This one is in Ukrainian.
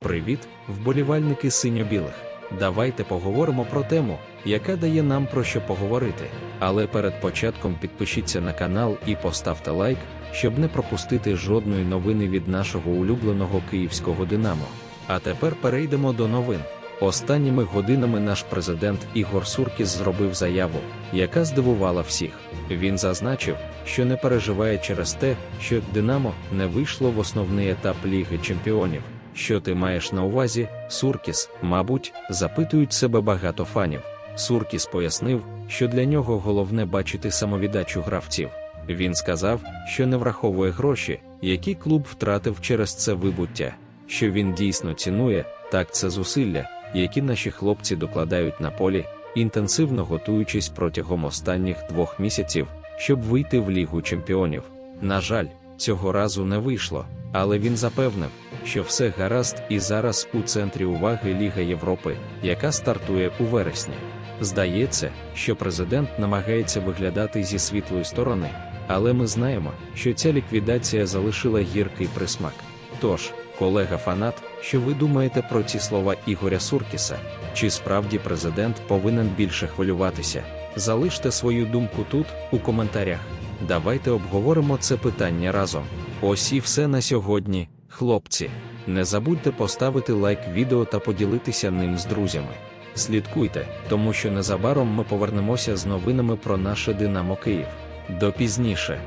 Привіт, вболівальники синьо-білих. Давайте поговоримо про тему, яка дає нам про що поговорити. Але перед початком підпишіться на канал і поставте лайк, щоб не пропустити жодної новини від нашого улюбленого київського Динамо. А тепер перейдемо до новин. Останніми годинами наш президент Ігор Суркіс зробив заяву, яка здивувала всіх. Він зазначив, що не переживає через те, що Динамо не вийшло в основний етап Ліги Чемпіонів. Що ти маєш на увазі, Суркіс, мабуть, запитують себе багато фанів. Суркіс пояснив, що для нього головне бачити самовіддачу гравців. Він сказав, що не враховує гроші, які клуб втратив через це вибуття, що він дійсно цінує, так це зусилля, які наші хлопці докладають на полі, інтенсивно готуючись протягом останніх двох місяців, щоб вийти в Лігу чемпіонів. На жаль, цього разу не вийшло, але він запевнив, що все гаразд і зараз у центрі уваги Ліга Європи, яка стартує у вересні. Здається, що президент намагається виглядати зі світлої сторони, але ми знаємо, що ця ліквідація залишила гіркий присмак. Тож, колега-фанат, що ви думаєте про ці слова Ігоря Суркіса? Чи справді президент повинен більше хвилюватися? Залиште свою думку тут, у коментарях. Давайте обговоримо це питання разом. Ось і все на сьогодні, хлопці. Не забудьте поставити лайк відео та поділитися ним з друзями. Слідкуйте, тому що незабаром ми повернемося з новинами про наше Динамо Київ. До пізніше.